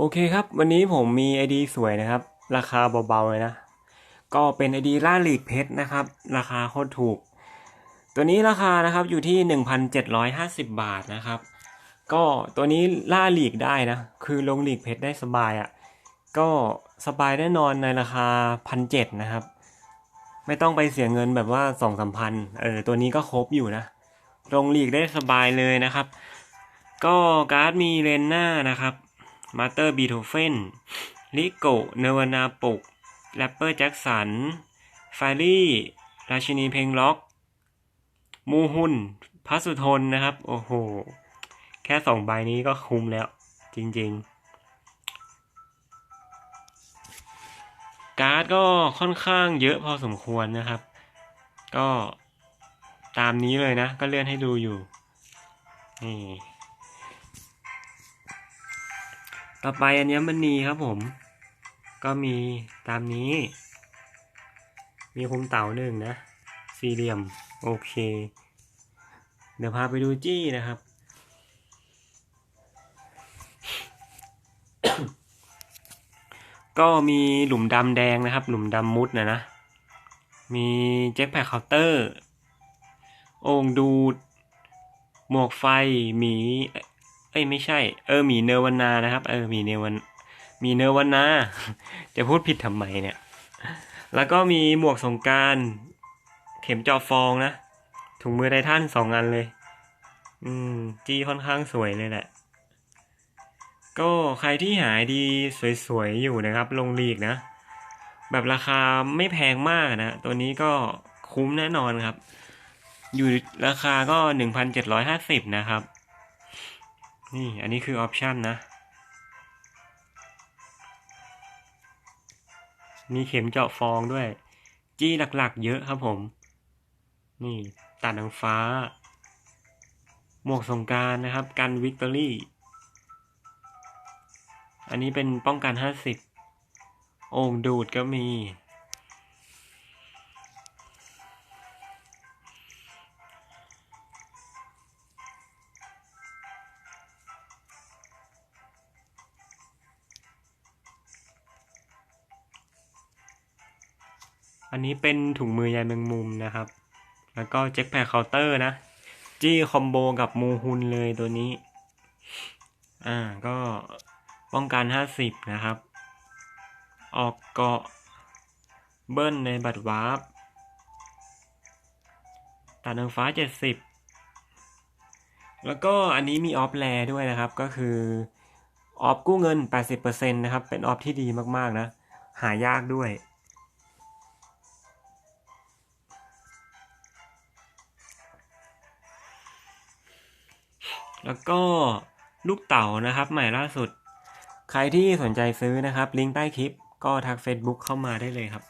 โอเคครับ วันนี้ผมมีไอดีสวยนะครับ ราคาเบาๆเลยนะ ก็เป็นไอดีล่าลีกเพชรนะครับ ราคาโคตรถูก ตัวนี้ราคานะครับอยู่ที่ 1,750 บาทนะครับ ก็ตัวนี้ล่าลีกได้นะ คือลงลีกเพชรได้สบายอะ่ะ ก็สบายแน่นอนในราคาพันเจ็ดนะครับ ไม่ต้องไปเสียเงินแบบว่าสองสามพันเออตัวนี้ก็ครบอยู่นะ ลงลีกได้สบายเลยนะครับ ก็การ์ดมีเลนหน้านะครับ มาเตอร์บีโธเฟนลิโกเนวานาปุกแรปเปอร์แจ็คสันฟารี่ ราชินีเพลงล็อก มูฮุนพัสุทนนะครับ โอ้โห แค่สองใบนี้ก็คุ้มแล้ว จริงๆ การ์ดก็ค่อนข้างเยอะพอสมควรนะครับ ก็ตามนี้เลยนะ ก็เลื่อนให้ดูอยู่ นี่ ต่อไปอัญมณีครับผม ก็มีตามนี้ มีคุมเต่าหนึ่งนะ สี่เหลี่ยม โอเค เดี๋ยวพาไปดูจี้นะครับ ก็มีหลุมดำแดงนะครับ หลุมดำมุดนะนะ มีแจ็คแพคเคาน์เตอร์ โอ่งดูด หมวกไฟ หมี เอ้ยไม่ใช่ เออหมีเนวานานะครับ เออหมีเนวัน มีเนวานาจะพูดผิดทำไมเนี่ย แล้วก็มีหมวกสงการเข็มจาะฟองนะ ถุงมือไททันสองอันเลย อืม จี้ค่อนข้างสวยเลยแหละ ก็ใครที่หายดีสวยๆอยู่นะครับ ลงลีกนะ แบบราคาไม่แพงมากนะ ตัวนี้ก็คุ้มแน่นอนครับ อยู่ราคาก็หนึ่งพันเจ็ดร้อยห้าสิบนะครับ นี่ อันนี้คือออปชันนะ มีเข็มเจาะฟองด้วย จี้หลักๆ เยอะครับผม นี่ ตัดนางฟ้า หมวกสงการนะครับ กันวิกตอรี่ อันนี้เป็นป้องกันห้าสิบโอ่งดูดก็มี อันนี้เป็นถุงมือใยแมงมุมนะครับ แล้วก็แจ็คแพคเคาน์เตอร์นะ จี้คอมโบกับมูฮุนเลยตัวนี้ อ่าก็ป้องกัน 50 นะครับ ออกเกาะเบิ้ลในบัตรวาร์ปตัดนางฟ้า 70 แล้วก็อันนี้มีออฟแลด้วยนะครับ ก็คือออฟกู้เงิน 80%นะครับ เป็นออฟที่ดีมาก ๆ นะ หายากด้วย แล้วก็ลูกเต่านะครับ ใหม่ล่าสุด ใครที่สนใจซื้อนะครับ ลิงก์ใต้คลิปก็ทัก Facebook เข้ามาได้เลยครับ